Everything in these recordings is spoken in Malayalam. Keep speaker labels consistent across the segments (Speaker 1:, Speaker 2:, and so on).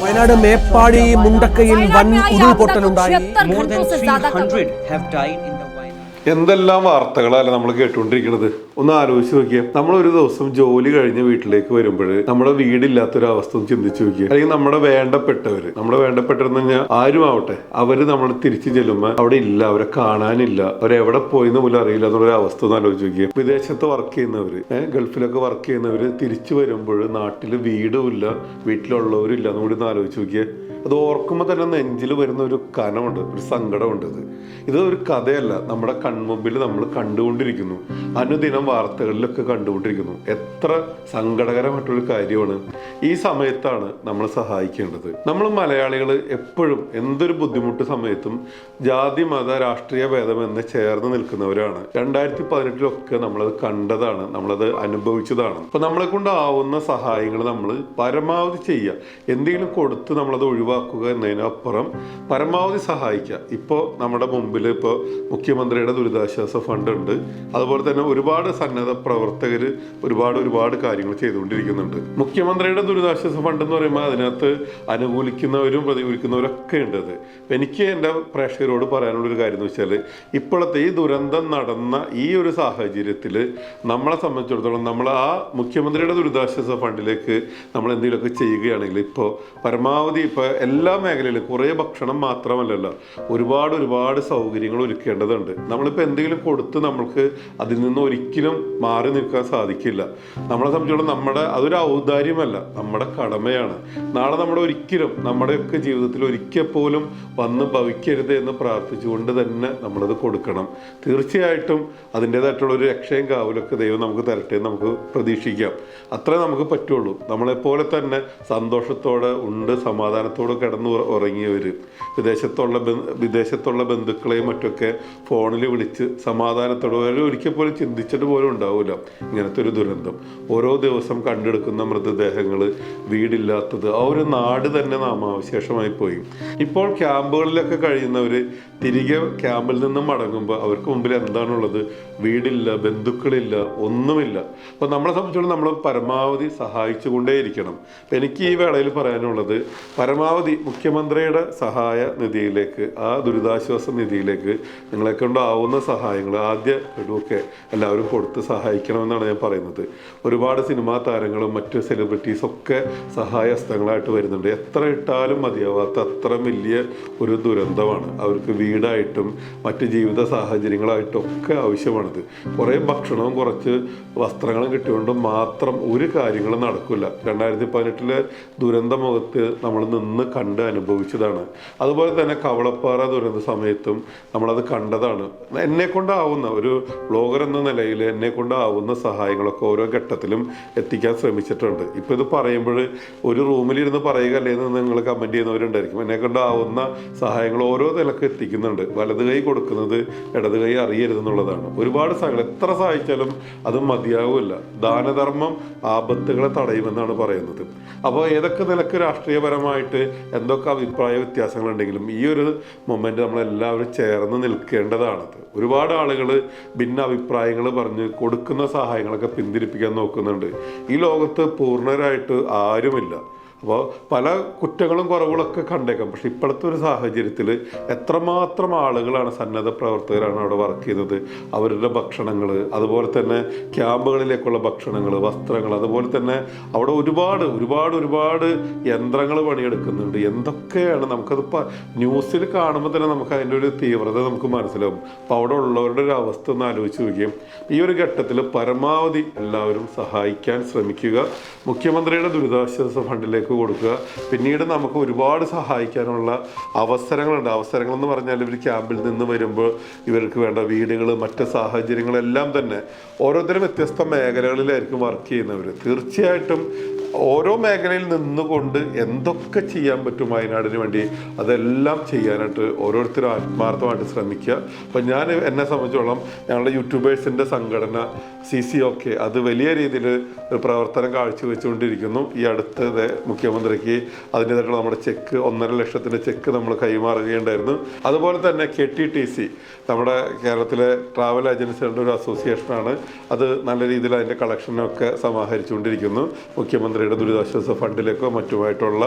Speaker 1: വയനാട് മേപ്പാടി മുണ്ടക്കയിൽ വൻ ഉരുൾപൊട്ടലുണ്ടായി
Speaker 2: എന്തെല്ലാം വാർത്തകളല്ല നമ്മൾ കേട്ടുകൊണ്ടിരിക്കുന്നത്? ഒന്ന് ആലോചിച്ച് നോക്കിയാൽ നമ്മൾ ഒരു ദിവസം ജോലി കഴിഞ്ഞ് വീട്ടിലേക്ക് വരുമ്പോൾ നമ്മുടെ വീടില്ലാത്തൊരവസ്ഥ ഒന്ന് ചിന്തിച്ചു നോക്കിയേ. അല്ലെങ്കിൽ നമ്മുടെ വേണ്ടപ്പെട്ടവര് നമ്മുടെ വേണ്ടപ്പെട്ടവരെന്ന് പറഞ്ഞാൽ ആരും ആവട്ടെ അവർ നമ്മൾ തിരിച്ചു ചെല്ലുമ്പോൾ അവിടെ ഇല്ല അവരെ കാണാനില്ല അവരെവിടെ പോയെന്ന് പോലും അറിയില്ല എന്നുള്ള അവസ്ഥ ഒന്ന് ആലോചിച്ച് നോക്കിയേ. വിദേശത്ത് വർക്ക് ചെയ്യുന്നവര് ഗൾഫിലൊക്കെ വർക്ക് ചെയ്യുന്നവര് തിരിച്ചു വരുമ്പോൾ നാട്ടിൽ വീട്ടിലുള്ളവരും ഇല്ല എന്നുകൂടി ഒന്ന് ആലോചിച്ച് നോക്കിയേ. അത് ഓർക്കുമ്പോൾ തന്നെ നെഞ്ചിൽ വരുന്ന ഒരു കനമുണ്ട് ഒരു സങ്കടമുണ്ട് ഇത് ഇത് ഒരു കഥയല്ല. നമ്മുടെ കൺമുമ്പിൽ നമ്മൾ കണ്ടുകൊണ്ടിരിക്കുന്നു. അനുദിനം വാർത്തകളിലൊക്കെ കണ്ടുകൊണ്ടിരിക്കുന്നു. എത്ര സങ്കടകരമായിട്ടൊരു കാര്യമാണ് ഈ സമയത്താണ് നമ്മൾ സഹായിക്കേണ്ടത്. നമ്മൾ മലയാളികൾ എപ്പോഴും എന്തൊരു ബുദ്ധിമുട്ട് സമയത്തും ജാതി മത രാഷ്ട്രീയ ഭേദം എന്ന് ചേർന്ന് നിൽക്കുന്നവരാണ്. രണ്ടായിരത്തി പതിനെട്ടിലൊക്കെ നമ്മളത് കണ്ടതാണ് നമ്മളത് അനുഭവിച്ചതാണ്. അപ്പൊ നമ്മളെ കൊണ്ടാവുന്ന സഹായങ്ങൾ നമ്മൾ പരമാവധി ചെയ്യുക. എന്തെങ്കിലും കൊടുത്ത് നമ്മളത് ഒഴിവാക്കുക. എന്നതിനപ്പുറം പരമാവധി സഹായിക്കുക. ഇപ്പോൾ നമ്മുടെ മുമ്പിൽ ഇപ്പോൾ മുഖ്യമന്ത്രിയുടെ ദുരിതാശ്വാസ ഫണ്ട് ഉണ്ട്. അതുപോലെ തന്നെ ഒരുപാട് സന്നദ്ധ പ്രവർത്തകർ ഒരുപാട് ഒരുപാട് കാര്യങ്ങൾ ചെയ്തുകൊണ്ടിരിക്കുന്നുണ്ട്. മുഖ്യമന്ത്രിയുടെ ദുരിതാശ്വാസ ഫണ്ട് എന്ന് പറയുമ്പോൾ അതിനകത്ത് അനുകൂലിക്കുന്നവരും പ്രതികൂലിക്കുന്നവരും ഒക്കെ ഉണ്ട് അത്. എനിക്ക് എന്റെ പ്രേക്ഷകരോട് പറയാനുള്ള ഒരു കാര്യം എന്ന് വെച്ചാൽ ഇപ്പോഴത്തെ ഈ ദുരന്തം നടന്ന ഈ ഒരു സാഹചര്യത്തിൽ നമ്മളെ സംബന്ധിച്ചിടത്തോളം നമ്മൾ ആ മുഖ്യമന്ത്രിയുടെ ദുരിതാശ്വാസ ഫണ്ടിലേക്ക് നമ്മൾ എന്തെങ്കിലുമൊക്കെ ചെയ്യുകയാണെങ്കിൽ ഇപ്പോൾ പരമാവധി ഇപ്പോൾ എല്ലാ മേഖലയിലും കുറേ ഭക്ഷണം മാത്രമല്ലല്ലോ. ഒരുപാട് ഒരുപാട് സൗകര്യങ്ങൾ ഒരുക്കേണ്ടതുണ്ട്. നമ്മളിപ്പോൾ എന്തെങ്കിലും കൊടുത്ത് നമ്മൾക്ക് അതിൽ നിന്ന് ഒരിക്കലും മാറി നിൽക്കാൻ സാധിക്കില്ല. നമ്മളെ സംബന്ധിച്ചിടത്തോളം നമ്മുടെ അതൊരു ഔദാര്യമല്ല. നമ്മുടെ കടമയാണ്. നാളെ നമ്മുടെ ഒരിക്കലും നമ്മുടെയൊക്കെ ജീവിതത്തിൽ ഒരിക്കൽ പോലും വന്ന് ഭവിക്കരുത് എന്ന് പ്രാർത്ഥിച്ചുകൊണ്ട് തന്നെ നമ്മളത് കൊടുക്കണം. തീർച്ചയായിട്ടും അതിന്റെതായിട്ടുള്ള ഒരു രക്ഷയും കാവലൊക്കെ ദൈവം നമുക്ക് തരട്ടെ നമുക്ക് പ്രതീക്ഷിക്കാം. അത്രേ നമുക്ക് പറ്റുള്ളൂ. നമ്മളെപ്പോലെ തന്നെ സന്തോഷത്തോടെ ഉണ്ട് സമാധാനത്തോടെ കിടന്ന് ഉറ- ഉറങ്ങിയവർ വിദേശത്തുള്ള വിദേശത്തുള്ള ബന്ധുക്കളെയും മറ്റൊക്കെ ഫോണിൽ വിളിച്ച് സമാധാനത്തോടെ ഒരിക്കൽ പോലും ചിന്തിച്ചിട്ട് പോലും ഉണ്ടാവില്ല ഇങ്ങനത്തെ ഒരു ദുരന്തം. ഓരോ ദിവസം കണ്ടെടുക്കുന്ന മൃതദേഹങ്ങൾ വീടില്ലാത്തത് ആ ഒരു നാട് തന്നെ നാമാവശേഷമായി പോയി. ഇപ്പോൾ ക്യാമ്പുകളിലൊക്കെ കഴിയുന്നവർ തിരികെ ക്യാമ്പിൽ നിന്നും മടങ്ങുമ്പോൾ അവർക്ക് മുമ്പിൽ എന്താണുള്ളത്? വീടില്ല ബന്ധുക്കളില്ല ഒന്നുമില്ല. അപ്പോൾ നമ്മളെ സംബന്ധിച്ചിടത്തോളം നമ്മൾ പരമാവധി സഹായിച്ചുകൊണ്ടേയിരിക്കണം. എനിക്ക് ഈ വേളയിൽ പറയാനുള്ളത് പരമാവധി മുഖ്യമന്ത്രിയുടെ സഹായ നിധിയിലേക്ക് ആ ദുരിതാശ്വാസ നിധിയിലേക്ക് നിങ്ങളെ കൊണ്ടാവുന്ന സഹായങ്ങൾ ആദ്യ ഗഡുവൊക്കെ എല്ലാവരും കൊടുത്ത് സഹായിക്കണമെന്നാണ് ഞാൻ പറയുന്നത്. ഒരുപാട് സിനിമാ താരങ്ങളും മറ്റ് സെലിബ്രിറ്റീസൊക്കെ സഹായഹസ്തങ്ങളായിട്ട് വരുന്നുണ്ട്. എത്ര ഇട്ടാലും മതിയാവാത്ത അത്ര വലിയ ഒരു ദുരന്തമാണ്. അവർക്ക് വീടായിട്ടും മറ്റ് ജീവിത സാഹചര്യങ്ങളായിട്ടും ഒക്കെ ആവശ്യമാണിത്. കുറേ ഭക്ഷണവും കുറച്ച് വസ്ത്രങ്ങളും കിട്ടിയോണ്ട് മാത്രം ഒരു കാര്യങ്ങളും നടക്കില്ല രണ്ടായിരത്തി പതിനെട്ടിലെ ദുരന്ത മുഖത്ത് നമ്മൾ നിന്ന് കണ്ട് അനുഭവിച്ചതാണ്. അതുപോലെ തന്നെ കവളപ്പാറ ദുരന്ത സമയത്തും നമ്മളത് കണ്ടതാണ്. എന്നെ കൊണ്ടാവുന്ന ഒരു ബ്ലോഗർ എന്ന നിലയിൽ എന്നെ കൊണ്ടാവുന്ന സഹായങ്ങളൊക്കെ ഓരോ ഘട്ടത്തിലും എത്തിക്കാൻ ശ്രമിച്ചിട്ടുണ്ട്. ഇപ്പം ഇത് പറയുമ്പോൾ ഒരു റൂമിലിരുന്ന് പറയുക അല്ലേ എന്ന് നിങ്ങൾ കമന്റ് ചെയ്യുന്നവരുണ്ടായിരിക്കും. എന്നെ കൊണ്ടാവുന്ന സഹായങ്ങൾ ഓരോ നിലയ്ക്ക് എത്തിക്കുന്നുണ്ട്. വലത് കൈ കൊടുക്കുന്നത് ഇടത് കൈ അറിയരുതെന്നുള്ളതാണ് ഒരുപാട് സഹായങ്ങൾ. എത്ര സഹായിച്ചാലും അത് മതിയാവില്ല ദാനധർമ്മം ആപത്തുകളെ തടയുമെന്നാണ് പറയുന്നത്. അപ്പോൾ ഏതൊക്കെ നിലയ്ക്ക് രാഷ്ട്രീയപരമായിട്ട് എന്തൊക്കെ അഭിപ്രായ വ്യത്യാസങ്ങളുണ്ടെങ്കിലും ഈ ഒരു മൊമെന്റ് നമ്മളെല്ലാവരും ചേർന്ന് നിൽക്കേണ്ടതാണത് ഒരുപാട് ആളുകൾ ഭിന്ന അഭിപ്രായങ്ങൾ പറഞ്ഞ് കൊടുക്കുന്ന സഹായങ്ങളൊക്കെ പിന്തിരിപ്പിക്കാൻ നോക്കുന്നുണ്ട്. ഈ ലോകത്ത് പൂർണരായിട്ട് ആരുമില്ല. അപ്പോൾ പല കുറ്റങ്ങളും കുറവുകളൊക്കെ കണ്ടേക്കാം. പക്ഷെ ഇപ്പോഴത്തെ ഒരു സാഹചര്യത്തിൽ എത്രമാത്രം ആളുകളാണ് സന്നദ്ധ പ്രവർത്തകരാണ് അവിടെ വർക്ക് ചെയ്യുന്നത്? അവരുടെ ഭക്ഷണങ്ങൾ അതുപോലെ തന്നെ ക്യാമ്പുകളിലേക്കുള്ള ഭക്ഷണങ്ങൾ വസ്ത്രങ്ങൾ അതുപോലെ തന്നെ അവിടെ ഒരുപാട് ഒരുപാട് ഒരുപാട് യന്ത്രങ്ങൾ പണിയെടുക്കുന്നുണ്ട്. എന്തൊക്കെയാണ് നമുക്കത് ന്യൂസിൽ കാണുമ്പോൾ തന്നെ നമുക്ക് അതിന്റെ ഒരു തീവ്രത നമുക്ക് മനസ്സിലാവും. അപ്പോൾ അവിടെ ഉള്ളവരുടെ ഒരു അവസ്ഥ ഒന്ന് ആലോചിച്ച് നോക്കിയും. ഈ ഒരു ഘട്ടത്തിൽ പരമാവധി എല്ലാവരും സഹായിക്കാൻ ശ്രമിക്കുക. മുഖ്യമന്ത്രിയുടെ ദുരിതാശ്വാസ ഫണ്ടിലേക്ക് കൊടുക്കുക. പിന്നീട് നമുക്ക് ഒരുപാട് സഹായിക്കാനുള്ള അവസരങ്ങളുണ്ട്. അവസരങ്ങൾ എന്ന് പറഞ്ഞാൽ ഇവർ ക്യാമ്പിൽ നിന്ന് വരുമ്പോൾ ഇവർക്ക് വേണ്ട വീടുകൾ മറ്റ് സാഹചര്യങ്ങളെല്ലാം തന്നെ ഓരോരുത്തരും വ്യത്യസ്ത മേഖലകളിലായിരിക്കും വർക്ക് ചെയ്യുന്നവർ തീർച്ചയായിട്ടും ഓരോ മേഖലയിൽ നിന്നുകൊണ്ട് എന്തൊക്കെ ചെയ്യാൻ പറ്റും വയനാടിന് വേണ്ടി അതെല്ലാം ചെയ്യാനായിട്ട് ഓരോരുത്തരും ആത്മാർത്ഥമായിട്ട് ശ്രമിക്കുക. അപ്പം ഞാൻ എന്നെ സംബന്ധിച്ചോളം ഞങ്ങളുടെ യൂട്യൂബേഴ്സിന്റെ സംഘടന സി സി ഒക്കെ അത് വലിയ രീതിയിൽ പ്രവർത്തനം കാഴ്ചവെച്ചുകൊണ്ടിരിക്കുന്നു. ഈ അടുത്ത് ദേ മുഖ്യമന്ത്രിക്ക് അതിന്റെതായിട്ടുള്ള നമ്മുടെ ചെക്ക് ഒന്നര ലക്ഷത്തിന്റെ ചെക്ക് നമ്മൾ കൈമാറുകയുണ്ടായിരുന്നു. അതുപോലെ തന്നെ കെ ടി ടി സി നമ്മുടെ കേരളത്തിലെ ട്രാവൽ ഏജൻസികളുടെ ഒരു അസോസിയേഷനാണ് അത് നല്ല രീതിയിൽ അതിന്റെ കളക്ഷനൊക്കെ സമാഹരിച്ചുകൊണ്ടിരിക്കുന്നു. മുഖ്യമന്ത്രിയുടെ ദുരിതാശ്വാസ ഫണ്ടിലേക്കോ മറ്റുമായിട്ടുള്ള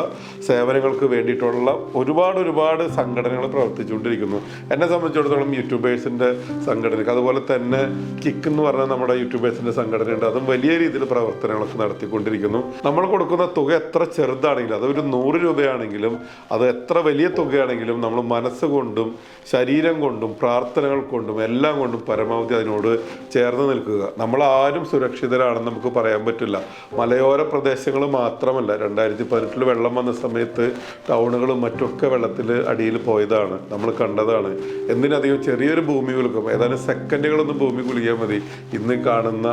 Speaker 2: സേവനങ്ങൾക്ക് വേണ്ടിയിട്ടുള്ള ഒരുപാട് ഒരുപാട് സംഘടനകൾ പ്രവർത്തിച്ചുകൊണ്ടിരിക്കുന്നു. എന്നെ സംബന്ധിച്ചിടത്തോളം യൂട്യൂബേഴ്സിന്റെ സംഘടനയ്ക്ക് അതുപോലെ തന്നെ കിക്ക് എന്ന് പറഞ്ഞാൽ നമ്മുടെ യൂട്യൂബേഴ്സിന്റെ സംഘടനയുണ്ട്. അതും വലിയ രീതിയിൽ പ്രവർത്തനങ്ങളൊക്കെ നടത്തിക്കൊണ്ടിരിക്കുന്നു. നമ്മൾ കൊടുക്കുന്ന തുക എത്ര ചെറുതാണെങ്കിലും അതൊരു നൂറ് രൂപയാണെങ്കിലും അത് എത്ര വലിയ തുകയാണെങ്കിലും നമ്മൾ മനസ്സുകൊണ്ടും ശരീരം കൊണ്ടും പ്രാർത്ഥനകൾ കൊണ്ടും എല്ലാം കൊണ്ടും പരമാവധി അതിനോട് ചേർന്ന് നിൽക്കുക. നമ്മൾ ആരും സുരക്ഷിതരാണെന്ന് നമുക്ക് പറയാൻ പറ്റില്ല. മലയോര പ്രദേശങ്ങൾ മാത്രമല്ല രണ്ടായിരത്തി പതിനെട്ടിൽ വെള്ളം വന്ന സമയത്ത് ടൗണുകളും മറ്റൊക്കെ വെള്ളത്തിൽ അടിയിൽ പോയതാണ്. നമ്മൾ കണ്ടതാണ്. എന്തിനധികം ചെറിയൊരു ഭൂമി കുലുക്കം. ഏതാനും സെക്കൻഡുകളൊന്നും ഭൂമി കുലുക്കിയാൽ മതി. ഇന്ന് കാണുന്ന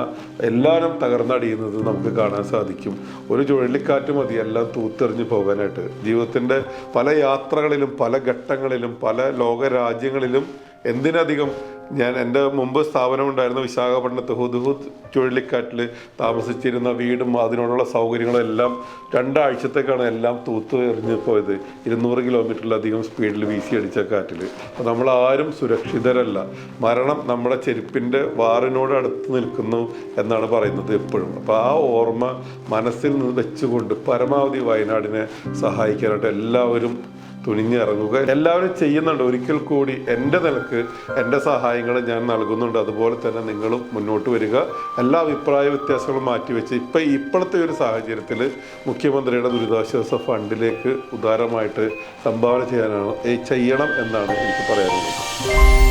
Speaker 2: എല്ലാവരും തകർന്നടിയുന്നത് നമുക്ക് കാണാൻ സാധിക്കും. ഒരു ചുഴലിക്കാറ്റ് മതി തൂത്തെറിഞ്ഞു പോകാനായിട്ട്. ജീവിതത്തിന്റെ പല യാത്രകളിലും പല ഘട്ടങ്ങളിലും പല ലോക രാജ്യങ്ങളിലും എന്തിനധികം ഞാൻ എന്റെ മുമ്പ് സ്ഥാപനം ഉണ്ടായിരുന്ന വിശാഖപട്ടണത്ത് ഹുദ്ഹുദ് ചുഴലിക്കാറ്റിൽ താമസിച്ചിരുന്ന വീടും അതിനോടുള്ള സൗകര്യങ്ങളും എല്ലാം രണ്ടാഴ്ചത്തേക്കാണ് എല്ലാം തൂത്ത് എറിഞ്ഞ് പോയത്. ഇരുന്നൂറ് കിലോമീറ്ററിലധികം സ്പീഡിൽ വീശി അടിച്ച കാറ്റിൽ. അപ്പോൾ നമ്മളാരും സുരക്ഷിതരല്ല. മരണം നമ്മുടെ ചെരുപ്പിന്റെ വാറിനോട് അടുത്ത് നിൽക്കുന്നു എന്നാണ് പറയുന്നത് എപ്പോഴും. അപ്പോൾ ആ ഓർമ്മ മനസ്സിൽ വെച്ചുകൊണ്ട് പരമാവധി വയനാടിനെ സഹായിക്കാനായിട്ട് എല്ലാവരും തുനിഞ്ഞിറങ്ങുക. എല്ലാവരും ചെയ്യുന്നുണ്ട്. ഒരിക്കൽ കൂടി എന്റെ നിലയ്ക്ക് എന്റെ സഹായങ്ങൾ ഞാൻ നൽകുന്നുണ്ട്. അതുപോലെ തന്നെ നിങ്ങളും മുന്നോട്ട് വരിക. എല്ലാ അഭിപ്രായ വ്യത്യാസങ്ങളും മാറ്റിവെച്ച് ഇപ്പം ഇപ്പോഴത്തെ ഒരു സാഹചര്യത്തിൽ മുഖ്യമന്ത്രിയുടെ ദുരിതാശ്വാസ ഫണ്ടിലേക്ക് ഉദാരമായിട്ട് സംഭാവന ചെയ്യാനാണ്. ചെയ്യണം എന്നാണ് എനിക്ക് പറയാനുള്ളത്.